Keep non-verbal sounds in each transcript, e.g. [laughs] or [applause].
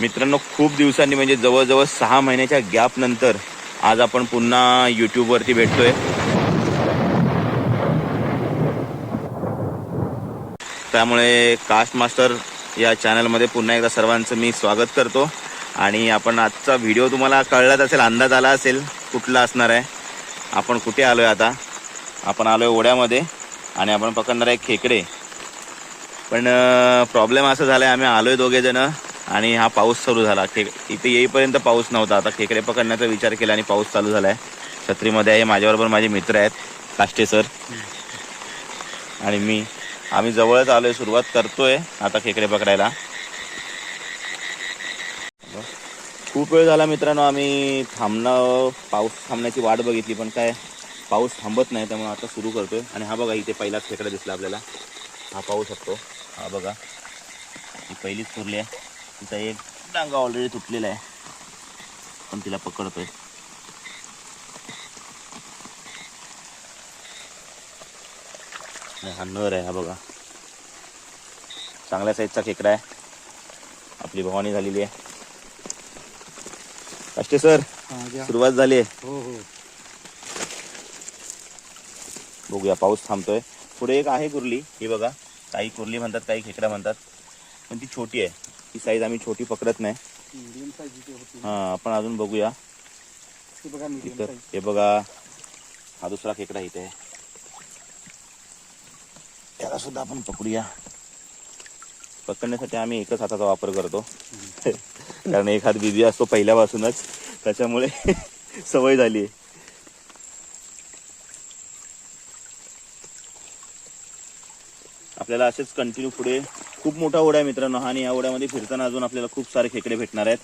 मित्रांनो खूप दिवसांनी म्हणजे जवळजवळ सहा महिन्याच्या गॅप नंतर आज आपण पुन्हा युट्यूबवरती भेटतोय. त्यामुळे कास्ट मास्टर या चॅनलमध्ये पुन्हा एकदा सर्वांचं मी स्वागत करतो. आणि आपण आजचा व्हिडिओ तुम्हाला कळलाच असेल अंदाज आला असेल कुठला असणार आहे. आपण कुठे आलोय आता? आपण आलोय ओढ्यामध्ये आणि आपण पकडणार आहे खेकडे. पण प्रॉब्लेम असं झालाय आम्ही आलोय दोघे जण आणि हा पाऊस चालू झाला. खेक इथे येईपर्यंत पाऊस नव्हता. आता खेकडे पकडण्याचा विचार केला आणि पाऊस चालू झालाय. छत्रीमध्ये आहे माझ्याबरोबर माझे मित्र आहेत. काष्टे सर. आणि मी. आम्ही जवळच आलोय सुरुवात करतोय आता खेकडे पकडायला. खूप वेळ झाला मित्रांनो आम्ही थांबणं पाऊस थांबण्याची वाट बघितली पण काय पाऊस थांबत नाही त्यामुळे आता सुरू करतोय. आणि हा बघा इथे पहिलाच खेकडा दिसला आपल्याला. हा पाहू शकतो. हा बघा. ही पहिलीच पुरली आहे. तिचा एक डांगा ऑलरेडी तुटलेला आहे. पण तिला पकडतोय. हा नर आहे हा बघा. चांगल्या साईजचा खेकडा आहे. आपली भवानी झालेली आहे. अष्टे सर सुरुवात झाली आहे. हो हो. बघूया पाऊस थांबतोय. पुढे एक आहे कुर्ली ही बघा. काही कुर्ली म्हणतात काही खेकडा म्हणतात. पण ती छोटी आहे. ती साईज आम्ही छोटी पकडत नाही. मीडियम साईज इथे होती. हा आपण अजून बघूया. ती बघा मीडियम इथं साईज हे बघा. हा दुसरा खेकडा इथे. आहे. त्याला सुद्धा आपण पकडूया. पकडण्यासाठी आम्ही एकच हाताचा वापर करतो. कारण एक हात बिझी असतो पहिल्यापासूनच. त्याच्यामुळे सवय झाली. आहे आपल्याला असेच कंटिन्यू पुढे खूप मोठा ओढा आहे मित्रांनो. आणि या ओढ्यामध्ये फिरताना अजून आपल्याला खूप सारे खेकडे भेटणार आहेत.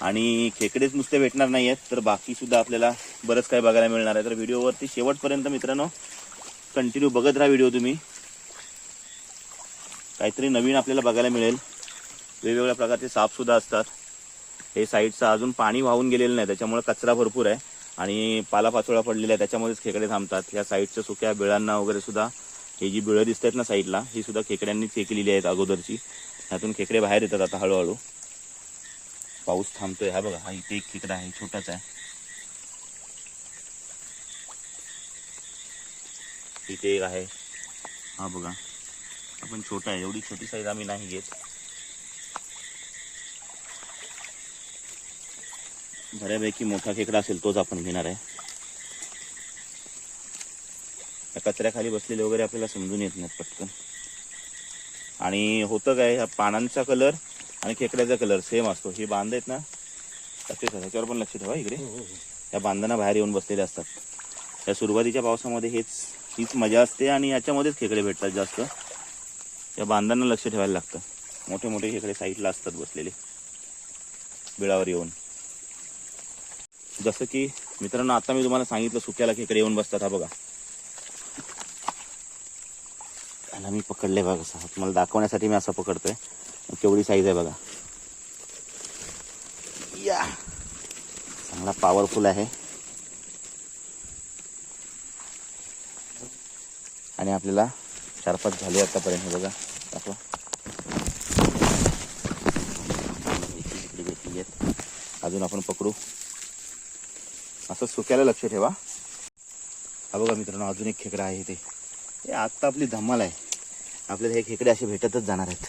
आणि खेकडेच नुसते भेटणार नाही आहेत तर बाकी सुद्धा आपल्याला बरंच काही बघायला मिळणार आहे. तर व्हिडिओवरती शेवटपर्यंत मित्रांनो कंटिन्यू बघत राहा व्हिडिओ तुम्ही. काहीतरी नवीन आपल्याला बघायला मिळेल. वेगवेगळ्या प्रकारचे साप सुद्धा असतात. हे साईडचं अजून पाणी वाहून गेलेलं नाही त्याच्यामुळे कचरा भरपूर आहे. आणि पालापाचोळा पडलेला आहे त्याच्यामध्येच खेकडे थांबतात. या साईडच्या सुक्या बिळांना वगैरे सुद्धा हे जी बिळं दिसत आहेत ना साईडला ही सुद्धा खेकड्यांनी फेकलेली आहेत अगोदरची. त्यातून खेकडे बाहेर येतात आता हळूहळू. पाऊस थांबतोय. हा बघा हा इथे एक खेकडा आहे छोटाच आहे. इथे एक आहे. हा बघा आपण छोटा आहे. एवढी छोटी साईज आम्ही नाही घेत. बऱ्यापैकी मोठा खेकडा असेल तोच आपण घेणार आहे त्या कचऱ्याखाली बसलेले वगैरे आपल्याला समजून येत नाहीत पटकन. आणि होतं काय ह्या पानांचा कलर आणि खेकड्याचा कलर सेम असतो. हे बांध आहेत ना तसेच. ह्याच्यावर पण लक्ष ठेवा इकडे. या बांधांना बाहेर येऊन बसलेले असतात. या सुरुवातीच्या पावसामध्ये हेच हीच मजा असते आणि याच्यामध्येच खेकडे भेटतात जास्त. या बांधांना लक्ष ठेवायला लागतं. मोठे मोठे खेकडे साईडला असतात बसलेले. बिळावर येऊन. जसं की मित्रांनो आता मी तुम्हाला सांगितलं सुक्याला खेकडे येऊन बसतात हा बघा. त्याला मी पकडले बघा कसं तुम्हाला दाखवण्यासाठी मी असं पकडतोय. केवढी साईज आहे बघा. या. चांगला पॉवरफुल आहे. आणि आपल्याला चार पाच झाले आतापर्यंत बघा. दाखवा. अजून आपण पकडू. असं सुक्याला लक्ष ठेवा. हा बघा मित्रांनो अजून एक खेकडा आहे ते हे आत्ता आपली धमाल आहे. आपल्याला हे खेकडे असे भेटतच जाणार आहेत.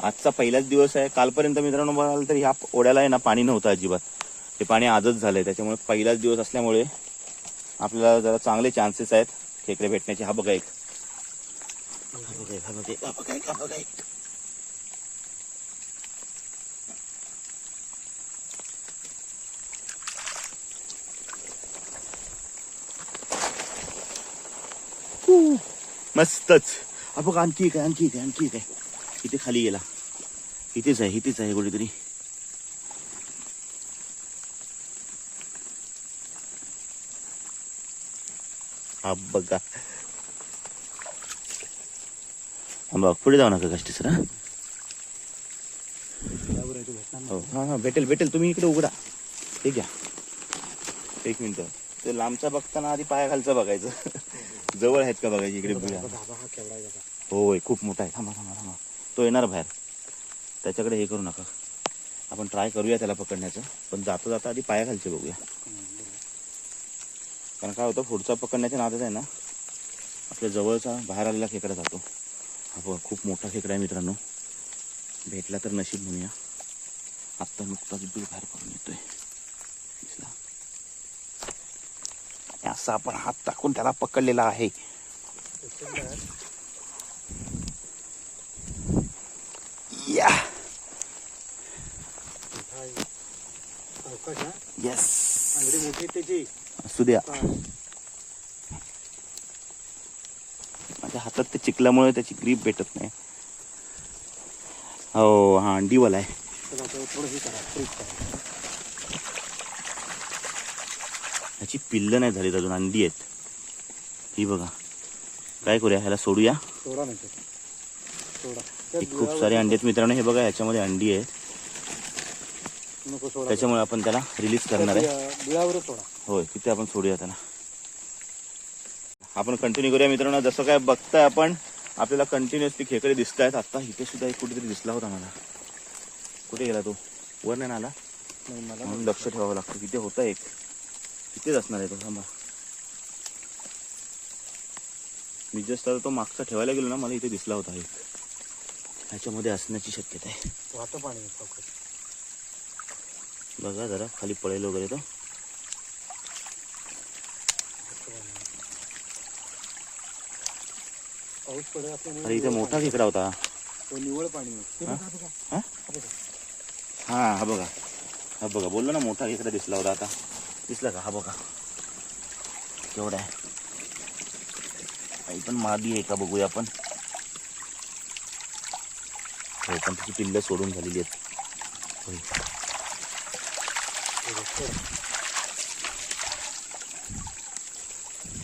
आजचा पहिलाच दिवस आहे. कालपर्यंत मित्रांनो बघाल तर ह्या ओढ्याला आहे ना पाणी नव्हतं अजिबात. ते पाणी आजच झालंय. त्याच्यामुळे पहिलाच दिवस असल्यामुळे आपल्याला जरा चांगले चान्सेस आहेत. खेकडे भेटण्याचे. हा बघा एक हा बघा एक, हा बघा एक, हा बघा एक, हा बघा एक. हू, मस्तच हा बघा आणखी एक आहे आणखी एक आहे आणखी एक आहे इथे खाली गेला इथेच आहे इथेच आहे कुठेतरी हा बघा बघ पुढे जाऊ नका कष्टी सर हा. हो हा हा भेटेल भेटेल तुम्ही इकडे उघडा ठीक आहे एक मिनिट ते लांबचा बघताना आधी पायाखालचं बघायचं जवळ आहेत का बघायची इकडे बुया हा होय खूप मोठा आहे. थांबा थांबा थांबा. तो येणार बाहेर. त्याच्याकडे हे करू नका. आपण ट्राय करूया त्याला पकडण्याचं. पण जाता जाता आधी पायाखालचे बघूया. कारण काय होतं पुढचा पकडण्याच्या नादात आहे ना आपल्या जवळचा बाहेर आलेला खेकडा जातो. हा खूप मोठा खेकडा आहे मित्रांनो. भेटला तर नशीब म्हणूया. आत्ता नुकताच बीळ बाहेर करून येतोय दिसला आणि असा आपण हात टाकून त्याला पकडलेला आहे. या. येस असू द्या माझ्या हातात ते चिखल्यामुळे त्याची ग्रीप भेटत नाही. हो हा अंडीवाला आहे तर आता थोडं हे करा फ्रीज करा ह्याची पिल्लं नाही झालीत अजून अंडी आहेत. ही बघा. काय करूया? ह्याला सोडूया? सोडा नाही त्याचा सोडा. त्या ही खूप सारे अंडी आहेत. मित्रांनो हे बघा ह्याच्यामध्ये अंडी आहे नको सोडा. त्याच्यामुळे आपण त्याला रिलीज करणार आहे. त्या बिळावरच सोडा. होय तिथे आपण सोडूया त्याला. आपण कंटिन्यू करूया मित्रांनो. जसं काय बघताय आपण आपल्याला कंटिन्युअसली खेकडे दिसत आहेत. आता इथे सुद्धा एक कुठेतरी दिसला होता मला. कुठे गेला तो? वर नाही ना आला? नाही मला म्हणून लक्ष ठेवावं लागतं. तिथे होता एक. तिथेच असणार आहे तो थांबा मी जस्ट आता तो मागचा ठेवायला गेलो ना मला इथे दिसला होता एक ह्याच्यामध्ये असण्याची शक्यता आहे वाहतं पाणी. बघा जरा खाली पळेल वगैरे तो पाऊस अरे इथे निव्वळ मोठा. खेकडा होता तो निवळ पाणी आहे. हे हा? बघा, बघा. हा हा बघा. हा हा बघा हा बघा बोललो ना मोठा खेकडा दिसला होता आता दिसला का? हा बघा. केवढा आहे. आई पण मादी आहे का बघूया आपण. हो पण तिची पिल्लं सोडून झालेली आहेत.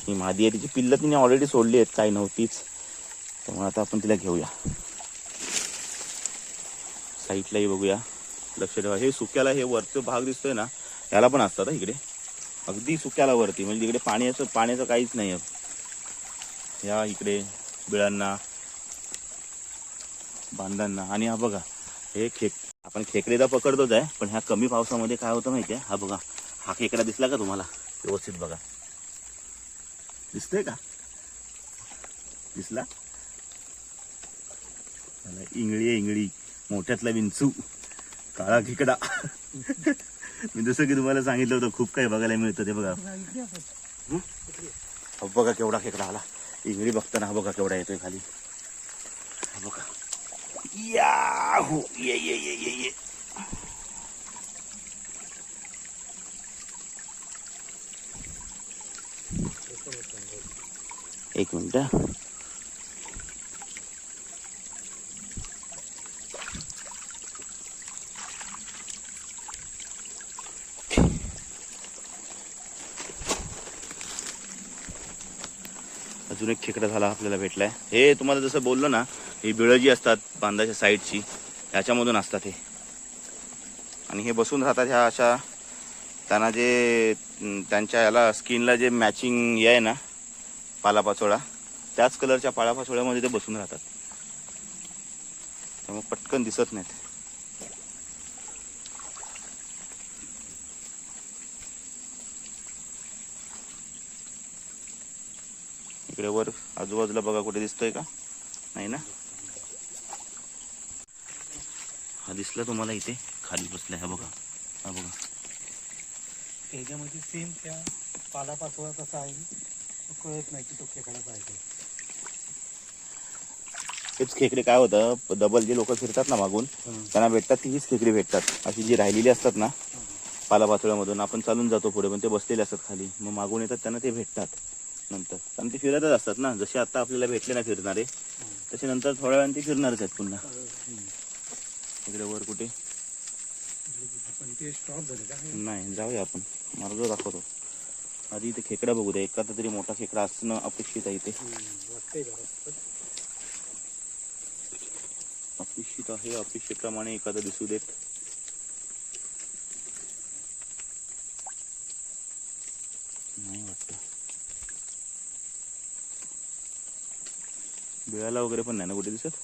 ही मादी आहे तिची पिल्लं तिने ऑलरेडी सोडली आहेत काही नव्हतीच. त्यामुळे आता आपण तिला घेऊया. साईडलाही बघूया. लक्ष ठेवा. हे सुक्याला हे वरचं भाग दिसतोय ना याला पण असतात इकडे. अगदी सुक्याला वरती म्हणजे तिकडे पाण्याचं पाण्याचं काहीच नाही आहे. या इकडे बिळांना बांधांना आणि हा बघा हे खेक आपण खेकडेदा पकडतोच आहे पण ह्या कमी पावसामध्ये काय होतं माहिती आहे हा बघा हा खेकडा दिसला का तुम्हाला? व्यवस्थित बघा. दिसतोय का? दिसला? इंगळी इंगळी. मोठ्यातला विंचू. काळा खेकडा. [laughs] मी जसं की तुम्हाला सांगितलं होतं खूप काही बघायला मिळतं ते बघा. बघा, हा बघा केवढा खेकडा आला. इंगळी बघताना हा बघा केवढा येतोय खाली. हा बघा. हो ये ये ये ये ये. एक मिनिट. अजून एक खेकडा झाला आपल्याला भेटलाय. हे तुम्हाला जसं बोललो ना ही बिळं जी असतात बांधाच्या साईडची याच्यामधून असतात हे. आणि हे बसून राहतात ह्या अशा त्यांना जे त्यांच्या याला स्किनला जे मॅचिंग हे आहे ना पालापाचोळा त्याच कलरच्या पालापाचोळ्यामध्ये ते बसून राहतात. त्यामुळे पटकन दिसत नाहीत. इकडे वर आजूबाजूला बघा कुठे दिसतोय का? नाही ना? हा दिसला तुम्हाला इथे? खाली बसलाय. हा बघा. हा बघा. त्याच्यामध्ये सेम त्या कसा आहे तो कळत नाही की तो खेकडाचा आहे. ते. हेच खेकडे काय होतं डबल जे लोक फिरतात ना मागून त्यांना भेटतात ती हीच खेकडी भेटतात. अशी जी राहिलेली असतात ना पालापाचोळ्यामधून आपण चालून जातो पुढे पण ते बसलेले असतात खाली. मग मागून येतात त्यांना ते भेटतात. नंतर. कारण ते फिरतच असतात ना. जसे आता आपल्याला भेटले ना फिरणारे तसे नंतर थोड्या वेळाने ते फिरणारच आहेत पुन्हा. इकडे वर कुठे? नाही जाऊया आपण. मार्ग दाखवतो. आधी इथे खेकडा बघू द्या एखादा तरी मोठा खेकडा असणं अपेक्षित आहे इथे. अपेक्षित आहे अपेक्षेप्रमाणे एखादा दिसू देत नाही बिळाला वगैरे पण नाही ना कुठे दिसत?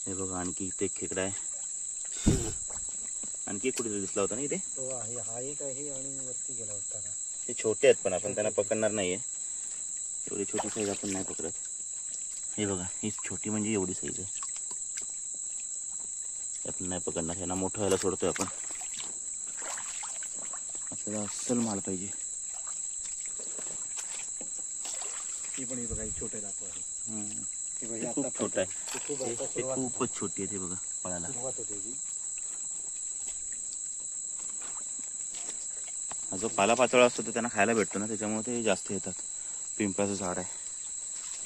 हे बघा आणखी इथे खेकडा आहे. आणखी कुठे दिसला होता ना इथे? हा एक आहे आणि वरती गेला होता ते छोटे आहेत पण आपण त्यांना पकडणार नाहीये. एवढी छोटी साईज आपण नाही पकडत. हे बघा ही छोटी म्हणजे एवढी साईज आहे. आपण नाही पकडणार ह्यांना मोठं व्हायला सोडतोय आपण. आपल्याला अस्सल माल पाहिजे. ती पण ही बघा ही छोटे दाखव हम्म. बघा आता खूप छोटं आहे. ते खूप आता ते सुरुवात खूपच छोटी आहे ते बघा सुरुवात होते हा जो पाला पाचोळा असतो तो त्यांना खायला भेटतो ना त्याच्यामुळे ते जास्त येतात. पिंपळाचं झाड आहे.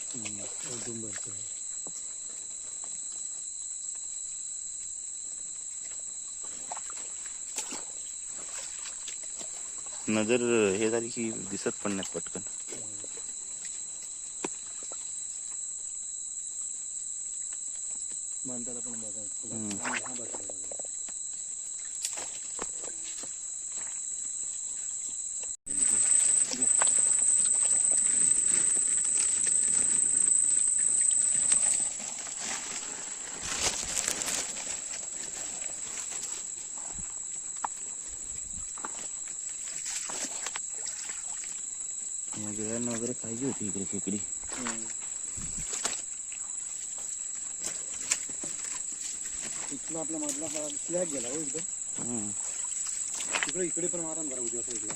हम्म, आहे. नजर हे झाली की दिसत पण नाहीत पटकन. माणसाला पण बघा पुढं. हम्म. आणि हा बघा बघा. या बिळांना वगैरे पाहिजे होती इकडे खेकडी हम्म. इथला आपला स्लॅग गेला हो एकदम हम्म. तिकडे इकडे पण मारा ना जरा उद्या साईडला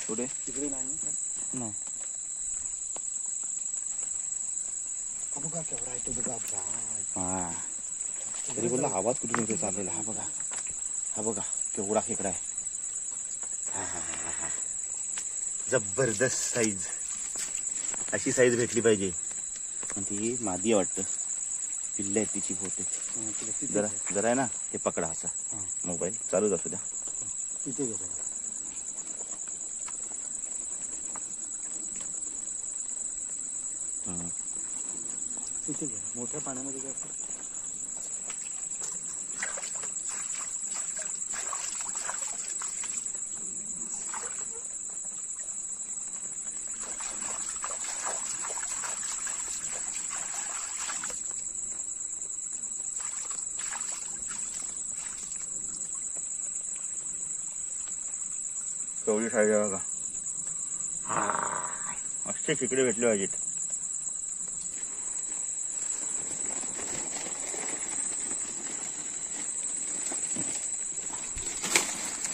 कुठे? तिकडे नाही. नाही. हा बघा केवढा आहे तो बघा बाय. हा. तरी बोलला आवाज कुठून येतो चाललेला? हा बघा. हा बघा केवढा खेकडा आहे. हा, हा, हा, हा, हा. जबरदस्त साईज अशी साईज भेटली पाहिजे. आणि ती मादी वाटतं. पिल्ले आहेत तिची तिथे जरा जरा आहे ना हे पकडा असा. हा, मोबाईल चालूच असू द्या. तिथे गेला मोठ्या पाण्यामध्ये साईज आहे बघा असे खेकडे भेटले पाहिजेत.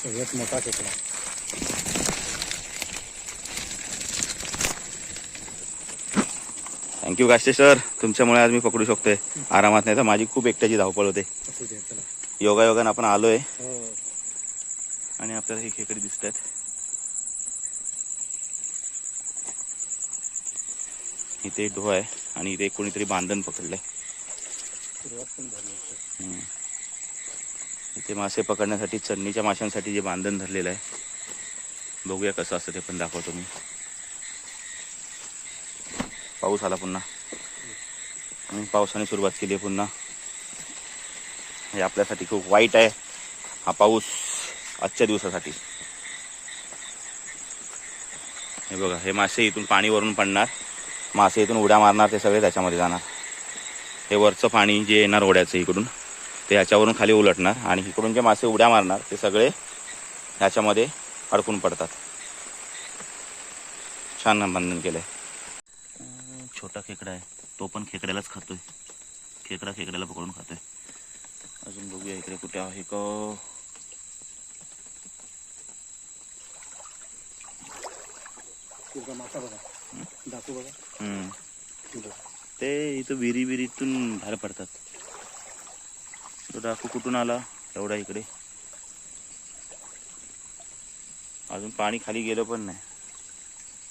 सगळ्यात मोठा खेकडा. थँक्यू काष्टे सर तुमच्यामुळे आज मी पकडू शकतोय. आरामात नाही तर माझी खूप एकट्याची धावपळ होते. योगायोगानं आपण आलोय. हो. आणि आपल्याला हे खेकडे दिसत इथे ढो आहे आणि इथे कोणीतरी बांधण पकडलंय. इथे मासे पकडण्यासाठी चन्नीच्या माशांसाठी जे बांधण धरलेलं आहे. बघूया कसं असतं ते पण दाखवतो मी. पाऊस आला पुन्हा. आणि पावसाने सुरुवात केली आहे पुन्हा. हे आपल्यासाठी खूप वाईट आहे. हा पाऊस आजच्या दिवसासाठी. हे बघा हे मासे इथून पाणी वरून पडणार. मासे इथून उड्या मारणार ते सगळे त्याच्यामध्ये जाणार. हे वरचं पाणी जे येणार ओढ्याचं इकडून ते ह्याच्यावरून खाली उलटणार आणि इकडून जे मासे उड्या मारणार ते सगळे ह्याच्यामध्ये अडकून पडतात. छान बंधन केलंय. छोटा खेकडा आहे. तो पण खेकड्यालाच खातोय. खेकडा खेकड्याला पकडून खातोय. अजून बघूया इकडे कुठे आहे. का मासा बघा. दाखव बघा. हम्म. ते इथं विहिरी विहिरीतून बाहेर पडतात. तो डाकू कुठून आला? एवढा इकडे. अजून पाणी खाली गेलं पण नाही.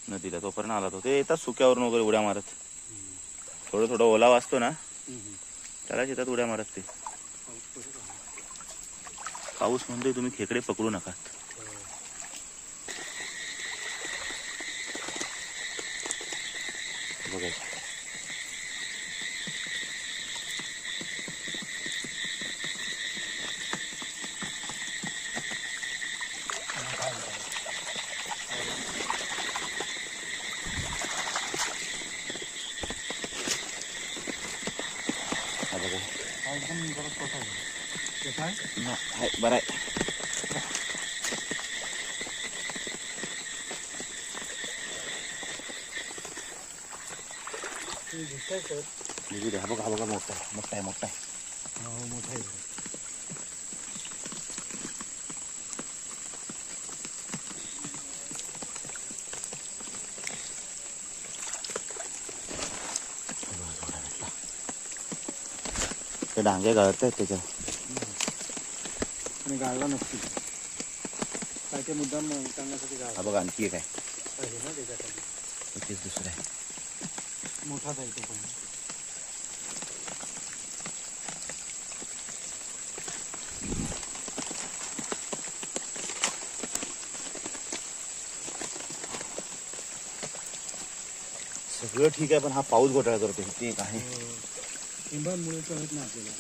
नदीला तोपर्यंत आला तो. ते येतात सुक्यावरून वगैरे उड्या मारत. थोडं थोडं ओलावा असतो ना. हम्म. त्यालाच येतात उड्या मारत ते. पाऊस म्हणतोय तुम्ही खेकडे पकडू नका. ございました。はい、バラい。हाय, बरं आहे ते दिसतंय सर निघू दे हा बघा हा बघा मोठा आहे मोठा आहे मोठा आहे हो मोठा आहे ते डांगे गळत आहेत त्याच्या आणि गाळला नसतील काय ते मुद्दाम करण्यासाठी हा गाळला बघा आणखी एक आहे पाहिजे ना त्याच्यासाठी इथेच दुसरं आहे मोठाच आहे तो पण. सगळं ठीक आहे पण हा पाऊस घोटाळा करतो ते एक आहे टिंबांमुळे कळत नाही आपल्याला.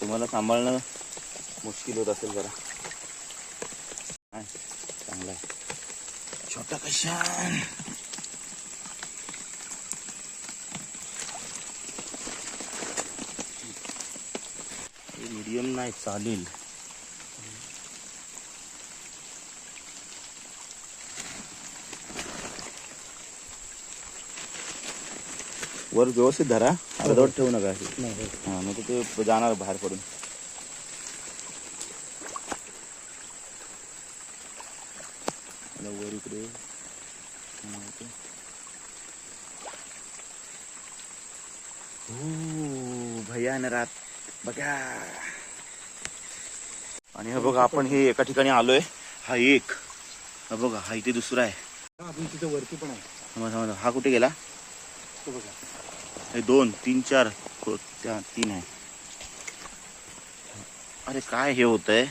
तुम्हाला सांभाळणं मुश्किल होत असेल जरा. चांगला आहे छोटा कशान? मीडियम नाही चालेल. वर व्यवस्थित धरा. अर्धवट ठेवू नका. नाही हो. हा मग ते जाणार बाहेर पडून मला वर इकडे हा, इथे. हो भैया रात. बघा. आणि हे बघा आपण हे एका ठिकाणी आलोय. हा एक. हा बघा हा इथे दुसरा आहे. हा, आपण तिथे वरती पण आहे. हा कुठे गेला? तो बघा. हे दोन तीन चार हो, त्या तीन आहे. अरे काय हे होत आहे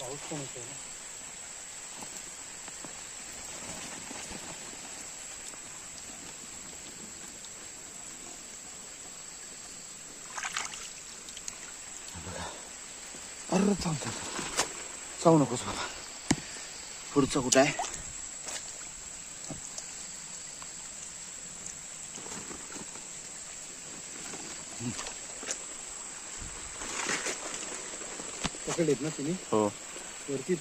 पाऊस पण होतोय अरे थांब थांब. जाऊ नकोस बाबा. पुढचं कुठं आहे? पकडलेत ना तुम्ही? हो. वरती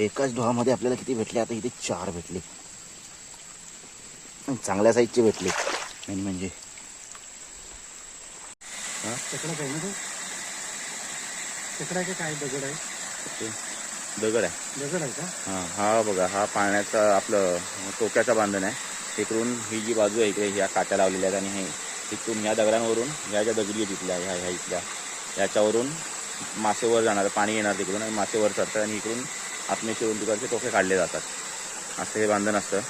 एकाच डोहामध्ये आपल्याला किती भेटले? आता इथे चार भेटले. चांगल्या साईजचे भेटले. मेन म्हणजे काय ना तो? चकडा आहे का काय दगड आहे? ते दगड आहे. दगड आहे का? हा हा बघा हा पाण्याचा आपलं टोक्याचा बांधण आहे. इकडून ही जी बाजू आहे इकडे ह्या काट्या लावलेल्या आहेत आणि हे इथून ह्या दगडांवरून ह्या ज्या दगडी आहेत इथल्या ह्या ह्या इथल्या याच्यावरून मासे वर जाणार पाणी येणार तिकडून आणि मासे वर चढतात आणि इकडून आत्मे शिरून तिकडचे टोके काढले जातात. असं हे बांधण असतं.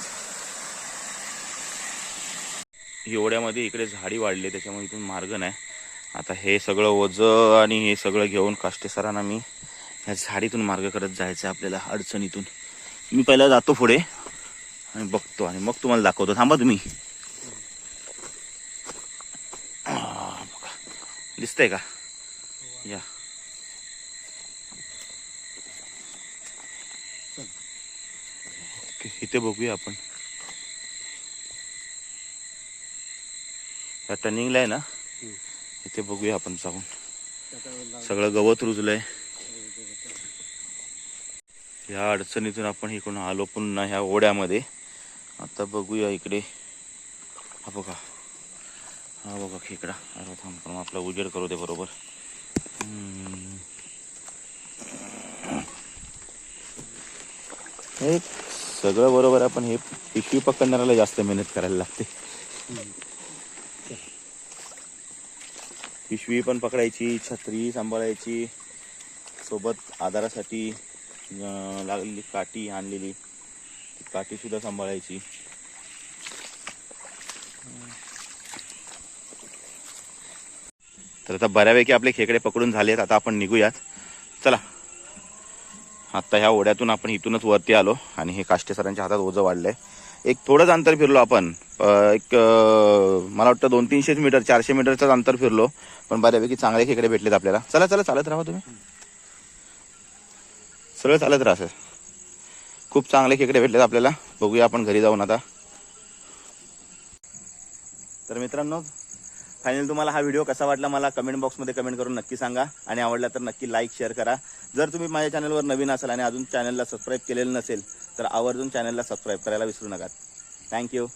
एवढ्यामध्ये इकडे झाडी वाढली त्याच्यामुळे इथून मार्ग नाही. आता हे सगळं ओझं आणि हे सगळं घेऊन काष्टे सरांना मी ह्या झाडीतून मार्ग करत जायचं आहे आपल्याला अडचणीतून. मी पहिला जातो पुढे आणि बघतो आणि मग तुम्हाला दाखवतो. थांबा तुम्ही. दिसतंय का? या. इथे बघूया आपण. या टर्निंगला आहे ना? इथे बघूया आपण जाऊन. सगळं गवत रुजलंय. या अडचणीतून आपण इकडून आलो पुन्हा ह्या ओढ्यामध्ये. आता बघूया इकडे. हा बघा. हा बघा खेकडा. अरे थांब पण आपला उजेड करू दे बरोबर. हे सगळं बरोबर आहे पण हे पिशवी पकडणाऱ्याला जास्त मेहनत करायला लागते हम्म. पिशवी पण पकडायची छत्री सांभाळायची सोबत आधारासाठी लागलेली काठी आणलेली काठी सुद्धा सांभाळायची. तर आता बऱ्यापैकी आपले खेकडे पकडून झालेत आता आपण निघूयात. चला. आता ह्या ओढ्यातून आपण इथूनच वरती आलो आणि हे काष्टे सरांच्या हातात ओझं वाढलंय. एक थोडंच अंतर फिरलो आपण. एक मला वाटतं दोन तीनशेच मीटर चारशे मीटरचंच अंतर फिरलो. पण बऱ्यापैकी चांगले खेकडे भेटलेत आपल्याला. चला चला चालत राहा हो तुम्ही. सरळ चालत राहा सर. खूप चांगले खेकडे भेटलेत आपल्याला. बघूया आपण घरी जाऊन आता. तर मित्रांनो फायनल तुम्हाला हा व्हिडिओ कसा वाटला मला कमेंट बॉक्समध्ये कमेंट करून नक्की सांगा. आणि आवडला तर नक्की लाईक शेअर करा. जर तुम्ही माझ्या चॅनलवर नवीन असाल आणि अजून चॅनलला सबस्क्राईब केलेलं नसेल तर आवर्जून चॅनलला सबस्क्राईब करायला विसरू नका. थँक्यू